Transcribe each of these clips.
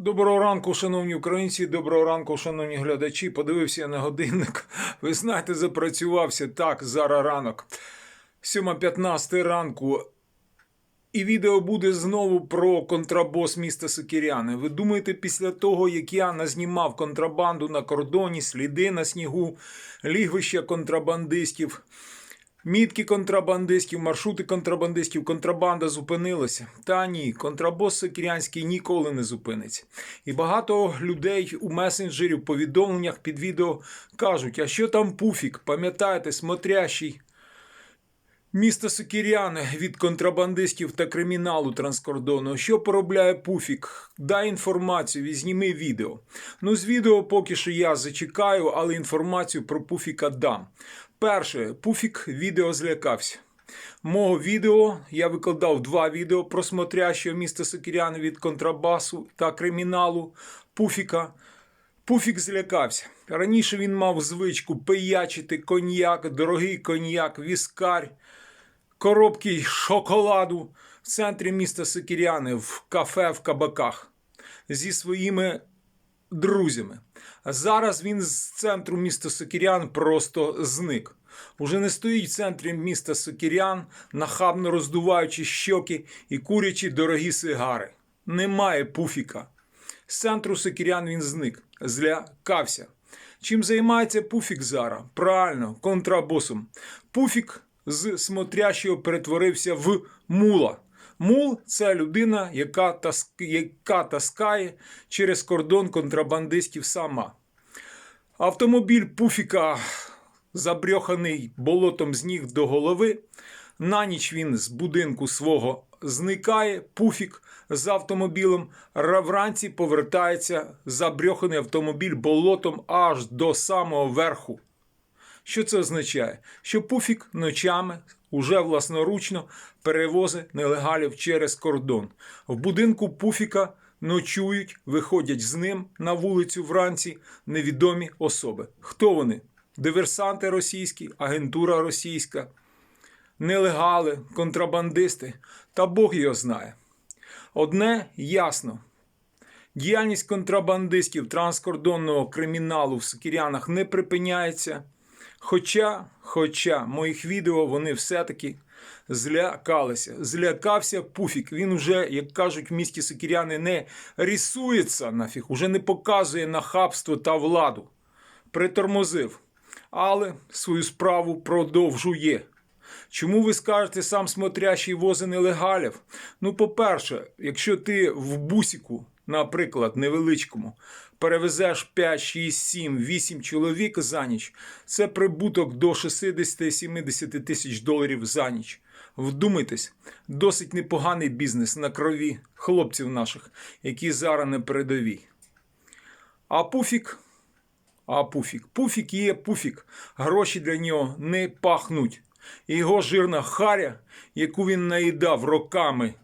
Доброго ранку, шановні українці, доброго ранку, шановні глядачі. Подивився я на годинник. Ви знаєте, запрацювався так, зараз ранок. 7.15 ранку. І відео буде знову про контрабос міста Сокиряни. Ви думаєте, після того, як я назнімав контрабанду на кордоні, сліди на снігу, лігвища контрабандистів, Мітки контрабандистів, маршрути контрабандистів, контрабанда зупинилася. Та ні, контрабос Сикірянський ніколи не зупиниться. І багато людей у месенджері, в повідомленнях під відео кажуть: а що там пуфік? Пам'ятаєте, смотрящий місто Сокиряни від контрабандистів та криміналу транскордонного. Що поробляє пуфік? Дай інформацію, візьми відео. Ну, з відео поки що я зачекаю, але інформацію про пуфіка дам. Перше, пуфік відео злякався. Мого відео я викладав два відео про смотрящого міста Сокиряни від контрабасу та криміналу Пуфіка. Пуфік злякався. Раніше він мав звичку пиячити коньяк, дорогий коньяк, віскарь, коробки шоколаду в центрі міста Сокиряни, в кафе, в кабаках зі своїми друзями. Зараз він з центру міста Сокирян просто зник. Уже не стоїть в центрі міста Сокирян, нахабно роздуваючи щоки і курячи дорогі сигари. Немає пуфіка. З центру Сокирян він зник, злякався. Чим займається Пуфік зараз? Правильно, контрабосом. Пуфік з смотрящого перетворився в мула. Мул це людина, яка, таск... яка таскає через кордон контрабандистів сама. Автомобіль Пуфіка забрьоханий болотом з ніг до голови. На ніч він з будинку свого зникає. Пуфік з автомобілем. Ра- Вранці повертається забрьоханий автомобіль болотом аж до самого верху. Що це означає? Що Пуфік ночами уже власноручно перевозить нелегалів через кордон. В будинку Пуфіка ночують, виходять з ним на вулицю вранці невідомі особи. Хто вони? Диверсанти російські, агентура російська, нелегали, контрабандисти. Та Бог його знає. Одне ясно. Діяльність контрабандистів транскордонного криміналу в Сокирянах не припиняється. Хоча, хоча моїх відео вони все-таки злякалися. Злякався Пуфік. Він уже, як кажуть в місті Сокиряни, не рисується нафіг, уже не показує нахабство та владу. Притормозив. Але свою справу продовжує. Чому ви скажете сам смотрящий вози нелегалів? Ну, по-перше, якщо ти в бусіку, наприклад, невеличкому, перевезеш 5, 6, 7, 8 чоловік за ніч, це прибуток до 60-70 тисяч доларів за ніч. Вдумайтесь, досить непоганий бізнес на крові хлопців наших, які зараз на передовій. А пуфік. А пуфік. Пуфік є пуфік. Гроші для нього не пахнуть. І його жирна харя, яку він наїдав роками.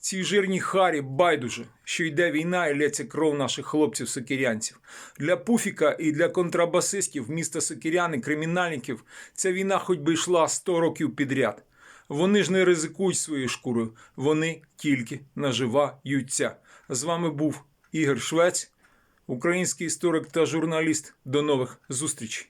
Цій жирній харі байдуже, що йде війна і лється кров наших хлопців-сокирянців. Для Пуфіка і для контрабасистів міста Сокиряни, кримінальників, ця війна хоч би йшла 100 років підряд. Вони ж не ризикують своєю шкурою, вони тільки наживаються. З вами був Ігор Швець, український історик та журналіст. До нових зустрічей.